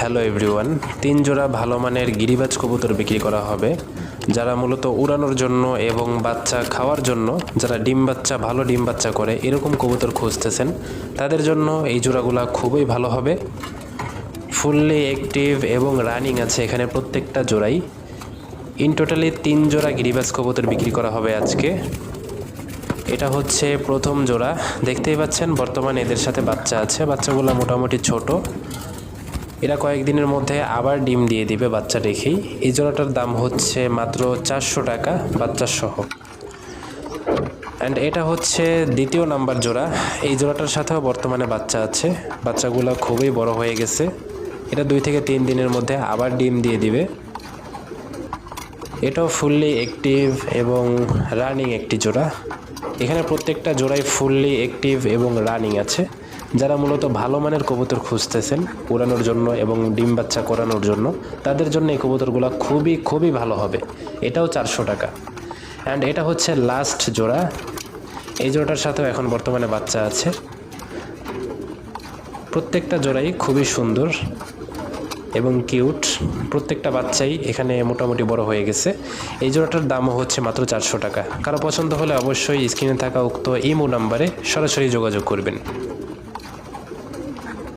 Hello everyone তিন জোড়া ভালো মানের গিরিবাজ কবুতর বিক্রি করা হবে, যারা মূলত উড়ানোর জন্য এবং বাচ্চা খাওয়ার জন্য, যারা ডিম বাচ্চা, ভালো ডিম বাচ্চা করে, এরকম কবুতর খুঁজতেছেন, তাদের জন্য এই জোড়াগুলো খুবই ভালো হবে। ফুললি অ্যাক্টিভ এবং রানিং আছে এখানে প্রত্যেকটা জোড়াই। ইন টোটালি তিন জোড়া গিরিবাজ কবুতর বিক্রি করা হবে আজকে। এটা হচ্ছে প্রথম জোড়া। দেখতেই পাচ্ছেন, বর্তমানে এদের সাথে বাচ্চা আছে, বাচ্চাগুলো মোটামুটি ছোট। এরা কয়েকদিনের মধ্যে আবার ডিম দিয়ে দিবে বাচ্চা রেখেই এই জোড়াটার দাম হচ্ছে মাত্র চারশো টাকা বাচ্চা সহ অ্যান্ড এটা হচ্ছে দ্বিতীয় নাম্বার জোড়া। এই জোড়াটার সাথেও বর্তমানে বাচ্চা আছে। বাচ্চাগুলো খুবই বড় হয়ে গেছে। এটা দুই থেকে তিন দিনের মধ্যে আবার ডিম দিয়ে দিবে। এটাও ফুললি অ্যাক্টিভ এবং রানিং একটি জোড়া। এখানে প্রত্যেকটা জোড়াই ফুললি অ্যাক্টিভ এবং রানিং আছে। যারা মূলত ভালো মানের কবুতর খুঁজতেছেন উড়ানোর জন্য এবং ডিম বাচ্চা করানোর জন্য, তাদের জন্য এই কবুতরগুলো খুবই খুবই ভালো হবে। এটাও চারশো টাকা। অ্যান্ড এটা হচ্ছে লাস্ট জোড়া। এই জোড়াটার সাথেও এখন বর্তমানে বাচ্চা আছে। প্রত্যেকটা জোড়াই খুবই সুন্দর এবং কিউট। প্রত্যেকটা বাচ্চাই এখানে মোটামুটি বড় হয়ে গেছে। এই জোড়াটার দামও হচ্ছে মাত্র চারশো টাকা। কারও পছন্দ হলে অবশ্যই স্ক্রিনে থাকা উক্ত ইমো নাম্বারে সরাসরি যোগাযোগ করবেন।